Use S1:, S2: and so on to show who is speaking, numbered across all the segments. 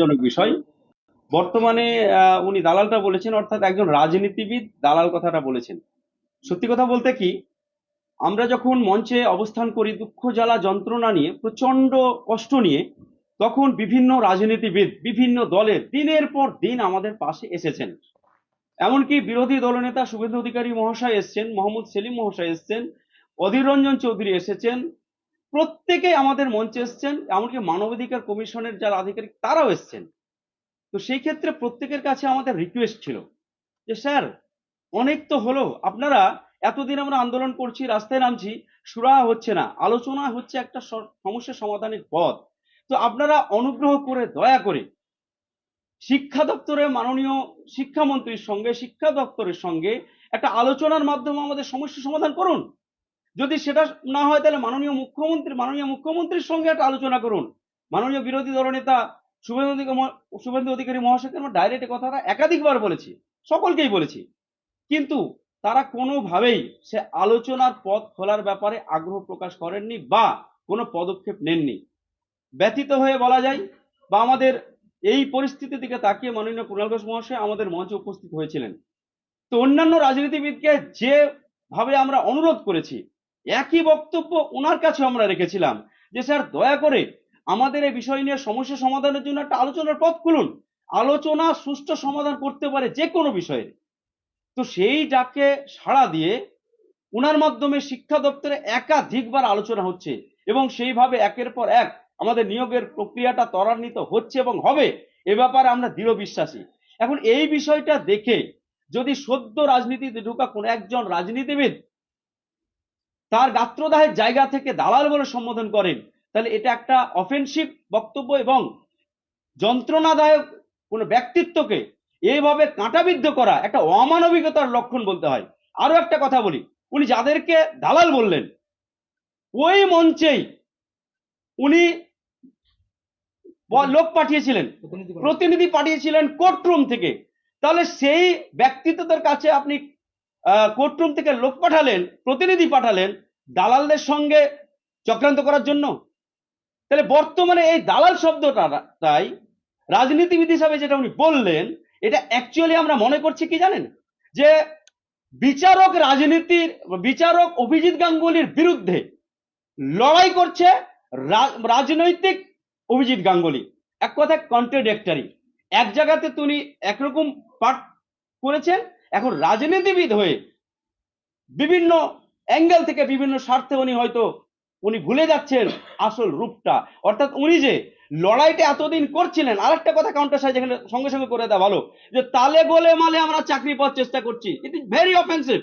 S1: জনক বিষয়। বর্তমানে উনি দালালটা বলেছেন, অর্থাৎ একজন রাজনীতিবিদ দালাল কথাটা বলেছেন। সত্যি কথা বলতে কি, আমরা যখন মঞ্চে অবস্থান করি, দুঃখ জ্বালা যন্ত্রণা নিয়ে প্রচণ্ড কষ্ট নিয়ে, তখন বিভিন্ন রাজনীতিবিদ, বিভিন্ন দলের দিনের পর দিন আমাদের পাশে এসেছেন। এমনকি বিরোধী দলনেতা শুভেন্দু অধিকারী মহাশয় এসছেন, মোহাম্মদ সেলিম মহাশয় এসছেন, অধীর রঞ্জন চৌধুরী এসেছেন প্রত্যেকে আমাদের মঞ্চে এসছেন, এমনকি মানবাধিকার কমিশনের যারা আধিকারিক তারাও এসছেন। তো সেই ক্ষেত্রে প্রত্যেকের কাছে আমাদের রিকোয়েস্ট ছিল যে, স্যার, অনেক তো হলো। আপনারা এতদিন আমরা আন্দোলন করছি, রাস্তায় নামছি সুরাহা হচ্ছে না, আলোচনা হচ্ছে একটা সমস্যা সমাধানের পথ। তো আপনারা অনুগ্রহ করে দয়া করে শিক্ষা দপ্তরে মাননীয় শিক্ষামন্ত্রীর সঙ্গে, শিক্ষা দপ্তরের সঙ্গে একটা আলোচনার মাধ্যমে আমাদের সমস্যা সমাধান করুন। যদি সেটা না হয়, তাহলে মাননীয় মুখ্যমন্ত্রী, মাননীয় মুখ্যমন্ত্রীর সঙ্গে একটা আলোচনা করুন। মাননীয় বিরোধী দলনেতা শুভেন্দু শুভেন্দু অধিকারী মহাশয়কে আমরা ডাইরেক্ট কথাটা একাধিকবার বলেছি, সকলকেই বলেছি। কিন্তু তারা কোনোভাবেই সে আলোচনার পথ খোলার ব্যাপারে আগ্রহ প্রকাশ করেননি বা কোনো পদক্ষেপ নেননি। ব্যথিত হয়ে বলা যায় বা আমাদের এই পরিস্থিতির দিকে তাকিয়ে মাননীয় কুণাল ঘোষ মহাশয় আমাদের মঞ্চে উপস্থিত হয়েছিলেন। তো অন্যান্য রাজনীতিবিদকে যেভাবে আমরা অনুরোধ করেছি একই বক্তব্য ওনার কাছে আমরা রেখেছিলাম যে, স্যার, দয়া করে আমাদের এই বিষয় নিয়ে সমস্যা সমাধানের জন্য একটা আলোচনার পথ খুলুন। আলোচনা সুষ্ঠু সমাধান করতে পারে যে কোনো বিষয়ে। তো সেই ডাকে সাড়া দিয়ে ওনার মাধ্যমে শিক্ষা দপ্তরে একাধিকবার আলোচনা হচ্ছে এবং সেইভাবে একের পর এক আমাদের নিয়োগের প্রক্রিয়াটা ত্বরান্বিত হচ্ছে এবং হবে, এ ব্যাপারে আমরা দৃঢ় বিশ্বাসী। এখন এই বিষয়টা দেখে যদি সদ্য রাজনীতিতে ঢুকা কোন একজন রাজনীতিবিদ তার গাত্রদাহের জায়গা থেকে দালাল বলে সম্বোধন করেন। তাহলে এটা একটা অফেন্সিভ বক্তব্য এবং যন্ত্রণাদায়ক কোনো ব্যক্তিত্বকে এইভাবে কাঁটাবিদ্ধ করা একটা অমানবিকতার লক্ষণ বলতে হয়। আরও একটা কথা বলি উনি যাদেরকে দালাল বললেন ওই মঞ্চেই উনি লোক পাঠিয়েছিলেন প্রতিনিধি পাঠিয়েছিলেন। কোর্টরুম থেকে। তাহলে সেই ব্যক্তিত্বদের কাছে আপনি কোর্টরুম থেকে লোক পাঠালেন, প্রতিনিধি পাঠালেন দালালদের সঙ্গে চক্রান্ত করার জন্য। তাহলে বর্তমানে এই দালাল শব্দটা তাই রাজনীতিবিদ হিসাবে যেটা উনি বললেন, এটা অ্যাকচুয়ালি আমরা মনে করছি কি জানেন? যে বিচারক রাজনীতির, বিচারক অভিজিৎ গাঙ্গুলির বিরুদ্ধে লড়াই করছে রাজনৈতিক অভিজিৎ গাঙ্গুলি। এক কথায় কন্ট্রাডিক্টরি এক জায়গাতে তিনি একরকম পাঠ করেছেন এখন রাজনীতিবিদ হয়ে বিভিন্ন অ্যাঙ্গেল থেকে বিভিন্ন স্বার্থে উনি হয়তো উনি ভুলে যাচ্ছেন আসল রূপটা। অর্থাৎ উনি যে লড়াইটা এতদিন করছিলেন আরেকটা কথা কাউন্টার সাইজ এখানে সঙ্গে সঙ্গে করে দেওয়া ভালো যে তালে গোলে মালে আমরা চাকরি পাওয়ার চেষ্টা করছি। ইট ইজ ভেরি অফেন্সিভ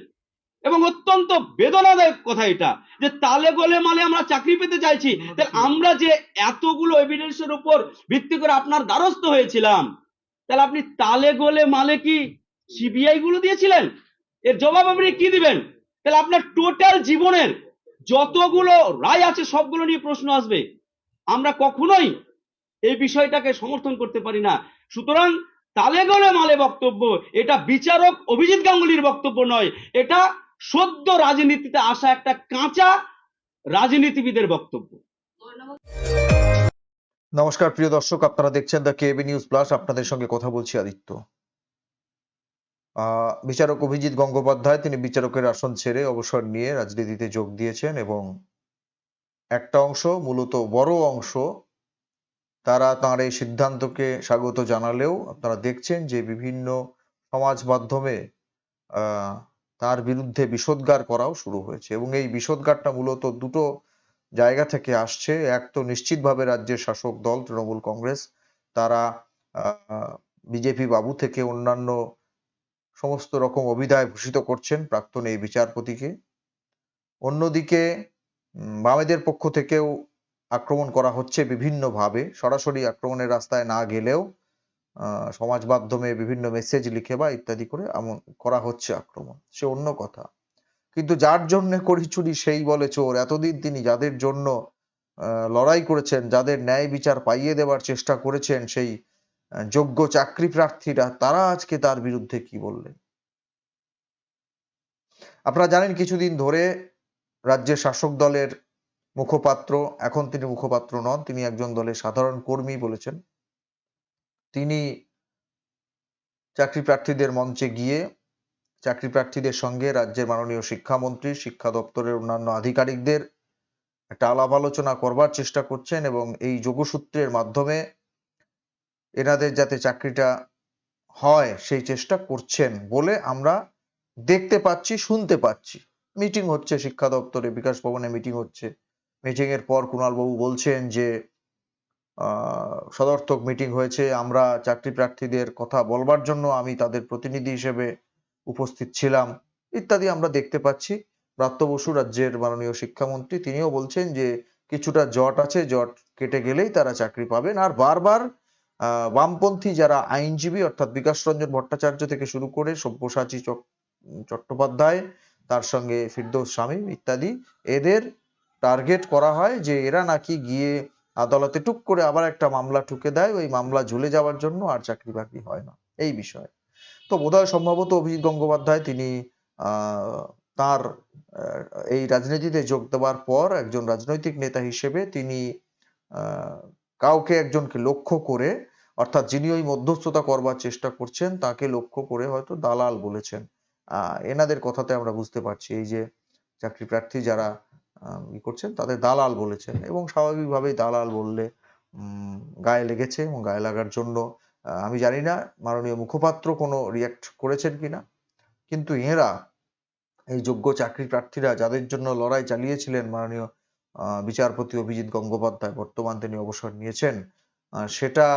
S1: এবং অত্যন্ত বেদনাদায়ক কথা এটা যে তালে গোলে মালে আমরা চাকরি পেতে চাইছি। তাহলে আমরা যে এতগুলো এভিডেন্সের উপর ভিত্তি করে আপনার দ্বারস্থ হয়েছিলাম তাহলে আপনি তালে গোলে মালে কি সিবিআই গুলো দিয়েছিলেন। এর জবাব আপনি কি দিবেন? তাহলে আপনার টোটাল জীবনের যতগুলো রায় আছে, সবগুলো নিয়ে প্রশ্ন আসবে। আমরা কখনোই এই বিষয়টাকে সমর্থন করতে পারি না। সুতরাং তালে গলে মালে বক্তব্য, এটা বিচারক অভিজিৎ গাঙ্গুলির বক্তব্য নয়। এটা সদ্য রাজনীতিতে আসা একটা কাঁচা রাজনীতিবিদের বক্তব্য।
S2: নমস্কার, প্রিয় দর্শক, আপনারা দেখছেন দ্য কেবি নিউজ প্লাস আপনাদের সঙ্গে কথা বলছি আদিত্য। বিচারক অভিজিৎ গঙ্গোপাধ্যায় তিনি বিচারকের আসন ছেড়ে অবসর নিয়ে রাজনীতিতে যোগ দিয়েছেন এবং একটা অংশ, মূলত বড় অংশ, তারা তাঁর এই সিদ্ধান্তকে স্বাগত জানালেও আপনারা দেখছেন যে বিভিন্ন সমাজ মাধ্যমে তার বিরুদ্ধে বিষোদ্গার করাও শুরু হয়েছে এবং এই বিষোদ্গারটা মূলত দুটো জায়গা থেকে আসছে। এক তো নিশ্চিতভাবে রাজ্যের শাসক দল, তৃণমূল কংগ্রেস, তারা বিজেপি বাবু থেকে অন্যান্য সমস্ত রকম অভিধায় ভূষিত করছেন প্রাক্তন এই বিচারপতিকে। অন্যদিকে বামেদের পক্ষ থেকেও আক্রমণ করা হচ্ছে বিভিন্নভাবে। সরাসরি আক্রমণের রাস্তায় না গেলেও সমাজ মাধ্যমে বিভিন্ন মেসেজ লিখে বা ইত্যাদি করে এমন করা হচ্ছে আক্রমণ। সে অন্য কথা। কিন্তু যার জন্য করিচুরি সেই বলে চোর, এতদিন তিনি যাদের জন্য লড়াই করেছেন, যাদের ন্যায় বিচার পাইয়ে দেওয়ার চেষ্টা করেছেন সেই যোগ্য চাকরি প্রার্থীরা, তারা আজকে তার বিরুদ্ধে কি বললেন? আপনারা জানেন কিছুদিন ধরে রাজ্যের শাসক দলের মুখপাত্র, এখন তিনি মুখপাত্র নন, তিনি একজন দলের সাধারণ কর্মী বলেছেন। তিনি চাকরি প্রার্থীদের মঞ্চে গিয়ে, চাকরি প্রার্থীদের সঙ্গে রাজ্যের মাননীয় শিক্ষামন্ত্রী, শিক্ষা দপ্তরের অন্যান্য আধিকারিকদের একটা আলাপ আলোচনা করবার চেষ্টা করছেন এবং এই যোগসূত্রের মাধ্যমে এনাদের যাতে চাকরিটা হয়, সেই চেষ্টা করছেন বলে আমরা দেখতে পাচ্ছি, শুনতে পাচ্ছি। মিটিং হচ্ছে, শিক্ষা দপ্তরে, বিকাশ ভবনে মিটিং হচ্ছে। মিটিং এর পর কুণাল বাবু বলছেন যে সদর্থক মিটিং হয়েছে, আমরা চাকরি প্রার্থীদের কথা বলবার জন্য আমি তাদের প্রতিনিধি হিসেবে উপস্থিত ছিলাম, ইত্যাদি আমরা দেখতে পাচ্ছি। ব্রাত্য বসু, রাজ্যের মাননীয় শিক্ষামন্ত্রী, তিনিও বলছেন যে, কিছুটা জট আছে, জট কেটে গেলেই তারা চাকরি পাবেন। আর বারবার বামপন্থী যারা আইনজীবী, অর্থাৎ বিকাশ রঞ্জন ভট্টাচার্য থেকে শুরু করে সব্যসাচী চট্টোপাধ্যায়, তার সঙ্গে ফিরদৌস শামীম ইত্যাদি, এদের টার্গেট করা হয় যে এরা নাকি গিয়ে আদালতে টুক করে আবার একটা মামলা ঠুকে দেয়। ওই মামলা ঝুলে যাওয়ার জন্য আর চাকরি বাকরি হয় না। এই বিষয়ে। তো বোধহয় সম্ভবত অভিজিৎ গঙ্গোপাধ্যায় তিনি তার এই রাজনীতিতে যোগ দেওয়ার পর একজন রাজনৈতিক নেতা হিসেবে তিনি কাউকে একজনকে লক্ষ্য করে, অর্থাৎ যিনি ওই মধ্যস্থতা করবার চেষ্টা করছেন, তাকে লক্ষ্য করে হয়তো দালাল বলেছেন। এনাদের কথাতে আমরা বুঝতে পারছি, এই যে চাকরি প্রার্থী যারা ই করছেন, তাদের দালাল বলেছেন এবং স্বাভাবিকভাবেই দালাল বললে গায়ে লেগেছে এবং গায়ে লাগার জন্য আমি জানি না, মাননীয় মুখপাত্র কোনো রিয়াক্ট করেছেন কিনা কিন্তু এরা, এই যোগ্য চাকরি প্রার্থীরা যাদের জন্য লড়াই চালিয়েছিলেন মাননীয় বিচারপতি অভিজিৎ গঙ্গোপাধ্যায় বর্তমান তিনি অবসর নিয়েছেন। সেটা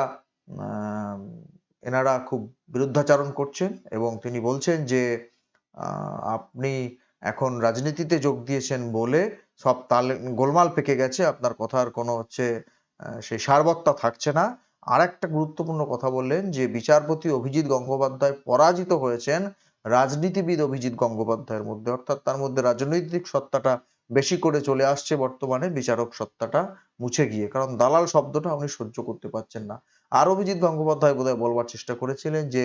S2: এনারা খুব বিরুদ্ধাচারণ করছেন এবং তিনি বলছেন যে আপনি এখন রাজনীতিতে যোগ দিয়েছেন বলে সব তালে, গোলমাল পেকে গেছে, আপনার কথার কোনো হচ্ছে সেই সারবত্তা থাকছে না। আর একটা গুরুত্বপূর্ণ কথা বললেন যে, বিচারপতি অভিজিৎ গঙ্গোপাধ্যায় পরাজিত হয়েছেন রাজনীতিবিদ অভিজিৎ গঙ্গোপাধ্যায়ের মধ্যে। অর্থাৎ তার মধ্যে রাজনৈতিক সত্তাটা বেশি করে চলে আসছে বর্তমানে, বিচারক সত্তাটা মুছে গিয়ে। কারণ দালাল শব্দটা উনি সহ্য করতে পারছেন না। আর অভিজিৎ গঙ্গোপাধ্যায় বোধহয় বলবার চেষ্টা করেছিলেন যে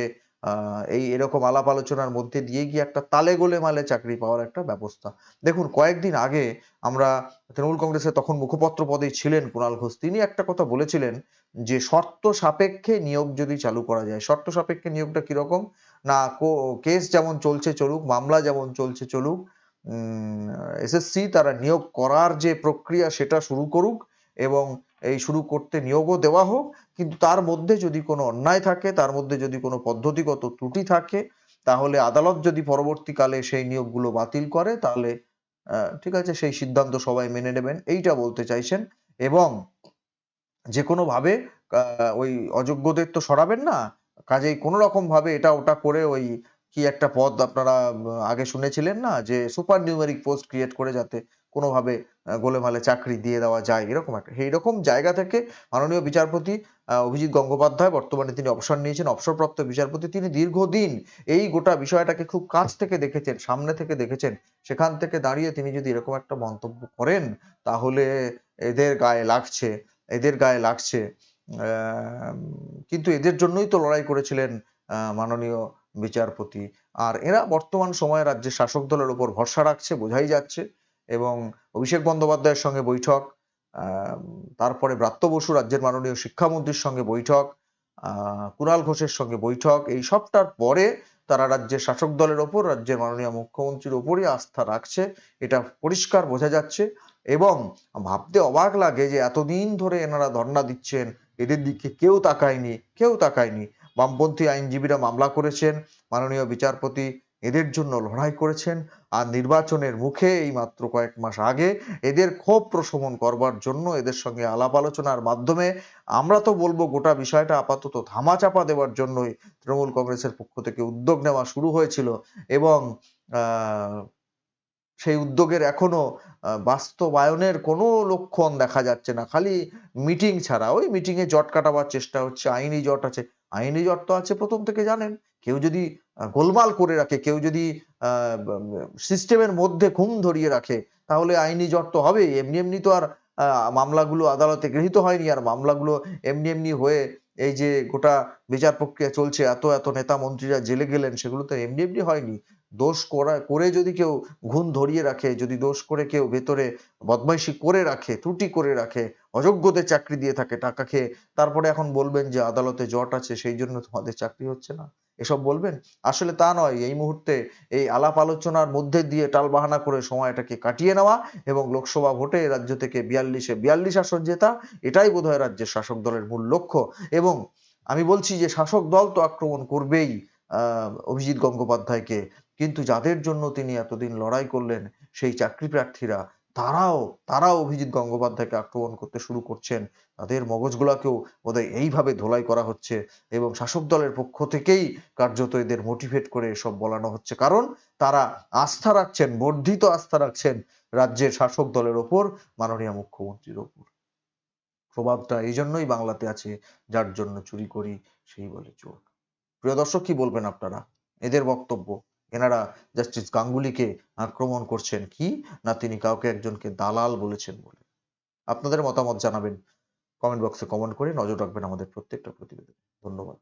S2: এই এরকম আলাপ আলোচনার মধ্যে দিয়ে গিয়ে একটা তালে গোলে মালে চাকরি পাওয়ার একটা ব্যবস্থা। দেখুন, কয়েকদিন আগে আমরা তৃণমূল কংগ্রেসের তখন মুখপত্র পদেই ছিলেন কুণাল ঘোষ। তিনি একটা কথা বলেছিলেন যে, শর্ত সাপেক্ষে নিয়োগ যদি চালু করা যায়। শর্ত সাপেক্ষে নিয়োগটা কীরকম? না কেস যেমন চলছে চলুক, মামলা যেমন চলছে চলুক এসএসসি তারা নিয়োগ করার যে প্রক্রিয়া সেটা শুরু করুক এবং এই শুরু করতে নিয়োগও দেওয়া হোক। কিন্তু তার মধ্যে যদি কোনো অন্যায় থাকে তার মধ্যে যদি কোনো পদ্ধতিগত ত্রুটি থাকে তাহলে আদালত যদি পরবর্তীকালে সেই নিয়োগগুলো বাতিল করে তাহলে ঠিক আছে সেই সিদ্ধান্ত সবাই মেনে নেবেন এইটা বলতে চাইছেন। এবং যে কোনো ভাবে আহ, ওই অযোগ্যদের তো সরাবেন না। কাজেই কোনো রকম ভাবে এটা ওটা করে ওই কি একটা পদ আপনারা আগে শুনেছিলেন না যে সুপার নিউমেরিক পোস্ট ক্রিয়েট করে যাতে কোনোভাবে গোলেমালে চাকরি দিয়ে দেওয়া যায়? এরকম একটা এইরকম জায়গা থেকে মাননীয় বিচারপতি অভিজিৎ গঙ্গোপাধ্যায় বর্তমানে তিনি অবসর নিয়েছেন, অবসরপ্রাপ্ত বিচারপতি। তিনি দীর্ঘদিন এই গোটা বিষয়টাকে খুব কাছ থেকে দেখেছেন, সামনে থেকে দেখেছেন। সেখান থেকে দাঁড়িয়ে তিনি যদি এরকম একটা মন্তব্য করেন, তাহলে এদের গায়ে লাগছে, এদের গায়ে লাগছে। কিন্তু এদের জন্যই তো লড়াই করেছিলেন মাননীয় বিচারপতি। আর এরা বর্তমান সময়ে রাজ্যের শাসক দলের উপর ভরসা রাখছে, বোঝাই যাচ্ছে এবং অভিষেক বন্দ্যোপাধ্যায়ের সঙ্গে বৈঠক তারপরে ব্রাত্য বসু রাজ্যের মাননীয় শিক্ষামন্ত্রীর সঙ্গে বৈঠক কুণাল ঘোষের সঙ্গে বৈঠক, এই সবটার পরে তারা রাজ্যের শাসক দলের ওপর, রাজ্যের মাননীয় মুখ্যমন্ত্রীর ওপরই আস্থা রাখছে, এটা পরিষ্কার বোঝা যাচ্ছে এবং ভাবতে অবাক লাগে যে এতদিন ধরে এনারা ধর্ণা দিচ্ছেন, এদের দিকে কেউ তাকায়নি কেউ তাকায়নি। বামপন্থী আইনজীবীরা মামলা করেছেন, মাননীয় বিচারপতি এদের জন্য লড়াই করেছেন আর নির্বাচনের মুখে এই মাত্র কয়েক মাস আগে এদের ক্ষোভ প্রশমন করবার জন্য এদের সঙ্গে আলাপ আলোচনার মাধ্যমে আমরা তো বলব গোটা বিষয়টা আপাতত ধামাচাপা দেওয়ার জন্যই তৃণমূল কংগ্রেসের পক্ষ থেকে উদ্যোগ নেওয়া শুরু হয়েছিল এবং সেই উদ্যোগের এখনও বাস্তবায়নের কোনো লক্ষণ দেখা যাচ্ছে না। খালি মিটিং ছাড়া, ওই মিটিং এ জট কাটাবার চেষ্টা হচ্ছে, আইনি জট আছে। আইনি তো আছে প্রথম থেকে জানেন। কেউ যদি গোলমাল করে রাখে, কেউ যদি সিস্টেমের মধ্যে ঘুম ধরিয়ে রাখে, তাহলে আইনি জট তো হবেই এমনি এমনি তো আর মামলাগুলো আদালতে গৃহীত হয়নি, আর মামলাগুলো এমনি এমনি হয়ে এই যে গোটা বিচার প্রক্রিয়া চলছে, এত এত নেতা মন্ত্রীরা জেলে গেলেন, সেগুলো তো এমনি এমনি হয়নি। দোষ করা, করে যদি কেউ ঘুণ ধরিয়ে রাখে, যদি দোষ করে কেউ ভেতরে বদমাইশি করে রাখে, ত্রুটি করে রাখে অযোগ্যদের চাকরি দিয়ে থাকে টাকা খেয়ে। তারপরে এখন বলবেন যে আদালতে জট আছে, সেই জন্য তোমাদের চাকরি হচ্ছে না। এসব বলবেন? আসলে তা নয়। এই মুহূর্তে এই আলাপ আলোচনার মধ্যে দিয়ে টালবাহানা করে সময়টাকে কাটিয়ে নেওয়া এবং লোকসভা ভোটে রাজ্য থেকে বিয়াল্লিশে বিয়াল্লিশ আসন জেতা, এটাই বোধহয় রাজ্যের শাসক দলের মূল লক্ষ্য। এবং আমি বলছি যে শাসক দল তো আক্রমণ করবেই অভিজিৎ গঙ্গোপাধ্যায়কে। কিন্তু যাদের জন্য তিনি এতদিন লড়াই করলেন, সেই চাকরি প্রার্থীরা তারাও তারাও অভিজিৎ গঙ্গোপাধ্যায়কে আক্রমণ করতে শুরু করছেন। তাদের মগজগুলাকেও বোধহয় এইভাবে ধোলাই করা হচ্ছে এবং শাসক দলের পক্ষ থেকেই কার্যত এদের মোটিভেট করে এসব বলানো হচ্ছে। কারণ তারা আস্থা রাখছেন, বর্ধিত আস্থা রাখছেন রাজ্যের শাসক দলের ওপর, মাননীয় মুখ্যমন্ত্রীর ওপর। প্রভাবটা এই জন্যই বাংলাতে আছে, যার জন্য চুরি করি সেই বলে চোর। প্রিয় দর্শক, কি বলবেন আপনারা? এদের বক্তব্য? এনারা জাস্টিস গাঙ্গুলিকে আক্রমণ করছেন কি? না তিনি কাউকে একজনকে দালাল বলেছেন বলে? আপনাদের মতামত জানাবেন। কমেন্ট বক্সে কমেন্ট করে নজর রাখবেন আমাদের প্রত্যেকটা প্রতিবেদন। ধন্যবাদ।